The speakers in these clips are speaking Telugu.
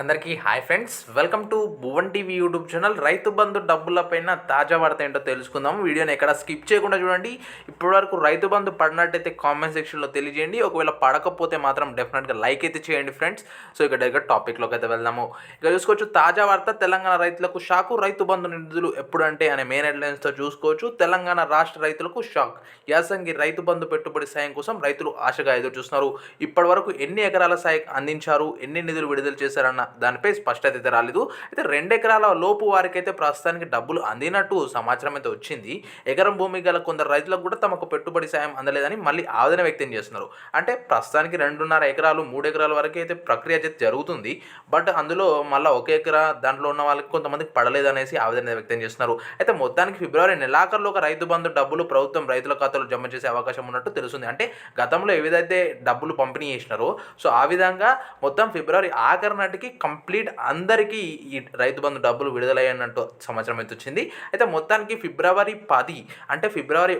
అందరికీ hi friends. Welcome to Bhuvan TV YouTube channel. Rythu Bandhu డబ్బులపైన తాజా వార్త ఏంటో తెలుసుకుందాం వీడియోని ఎక్కడ స్కిప్ చేయకుండా చూడండి. ఇప్పటివరకు రైతు బంధు పడినట్టయితే కామెంట్ సెక్షన్లో తెలియజేయండి. ఒకవేళ పడకపోతే మాత్రం డెఫినెట్గా లైక్ అయితే చేయండి ఫ్రెండ్స్. సో ఇక్కడ దగ్గర టాపిక్లోకి అయితే వెళ్దాము. ఇక చూసుకోవచ్చు తాజా వార్త తెలంగాణ రైతులకు షాకు రైతు బంధు నిధులు ఎప్పుడంటే అనే మెయిన్ హెడ్లైన్స్తో చూసుకోవచ్చు. తెలంగాణ రాష్ట్ర రైతులకు షాక్. యాసంగి రైతు బంధు పెట్టుబడి సాయం కోసం రైతులు ఆశగా ఎదురు చూస్తున్నారు. ఇప్పటివరకు ఎన్ని ఎకరాల సాయం అందించారు? ఎన్ని నిధులు విడుదల చేశారన్న దానిపై స్పష్టత అయితే రాలేదు. అయితే రెండు ఎకరాల లోపు వారికైతే ప్రస్తుతానికి డబ్బులు అందినట్టు సమాచారం అయితే వచ్చింది. ఎకరం భూమి గల కొందరు రైతులకు కూడా తమకు పెట్టుబడి సాయం అందలేదని మళ్ళీ ఆవేదన వ్యక్తం చేస్తున్నారు. అంటే ప్రస్తుతానికి రెండున్నర ఎకరాలు మూడు ఎకరాల వరకు అయితే ప్రక్రియ అయితే జరుగుతుంది. బట్ అందులో మళ్ళీ ఒక ఎకరా దాంట్లో ఉన్న వాళ్ళకి కొంతమందికి పడలేదనేసి ఆవేదన వ్యక్తం చేస్తున్నారు. అయితే మొత్తానికి ఫిబ్రవరి నెలాఖరులో ఒక రైతు బంధు డబ్బులు ప్రభుత్వం రైతుల ఖాతాలో జమ చేసే అవకాశం ఉన్నట్టు తెలుస్తుంది. అంటే గతంలో ఏదైతే డబ్బులు పంపిణీ చేసినారో సో ఆ విధంగా మొత్తం ఫిబ్రవరి ఆఖరి నాటికి కంప్లీట్ అందరికీ ఈ రైతు బంధు డబ్బులు విడుదలయ్యన్నట్టు సమాచారం అయితే వచ్చింది. అయితే మొత్తానికి ఫిబ్రవరి పది అంటే ఫిబ్రవరి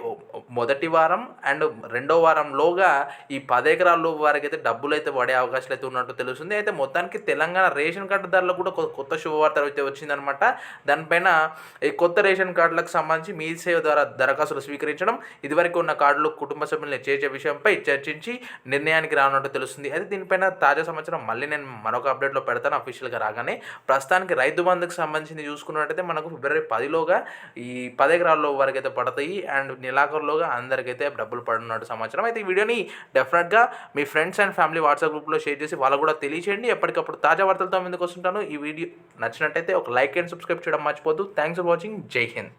మొదటి వారం అండ్ రెండో వారంలోగా ఈ పది ఎకరాల వారికి అయితే డబ్బులు అయితే పడే అవకాశాలు అయితే ఉన్నట్టు తెలుస్తుంది. అయితే మొత్తానికి తెలంగాణ రేషన్ కార్డు ధరలు కూడా కొత్త శుభవార్త అయితే వచ్చిందనమాట దానిపైన ఈ కొత్త రేషన్ కార్డులకు సంబంధించి మీ సేవ ద్వారా దరఖాస్తులు స్వీకరించడం ఇదివరకు ఉన్న కార్డులు కుటుంబ సభ్యులను చేర్చే విషయంపై చర్చించి నిర్ణయానికి రానున్నట్టు తెలుస్తుంది. అయితే దీనిపైన తాజా సమాచారం మళ్ళీ నేను మరొక అప్డేట్లో పెడతాను అఫీషియల్గా రాగానే ప్రస్తుతానికి రైతు బంధుకు సంబంధించి చూసుకున్నట్టయితే మనకు ఫిబ్రవరి పదిలోగా ఈ పది ఎకరాల్లో వరకు అయితే పడతాయి. అండ్ నెలాఖరులోగా అందరికైతే డబ్బులు పడినట్టు సమాచారం. అయితే ఈ వీడియోని డెఫినెట్గా మీ ఫ్రెండ్స్ అండ్ ఫ్యామిలీ వాట్సాప్ గ్రూప్లో షేర్ చేసి వాళ్ళకు కూడా తెలియచేయండి. ఎప్పటికప్పుడు తాజా వార్తలతో ముందుకు వస్తుంటాను. ఈ వీడియో నచ్చినట్టయితే ఒక లైక్ అండ్ సబ్స్క్రైబ్ చేయడం మర్చిపోద్దు థ్యాంక్స్ ఫర్ వాచింగ్ జై హింద్.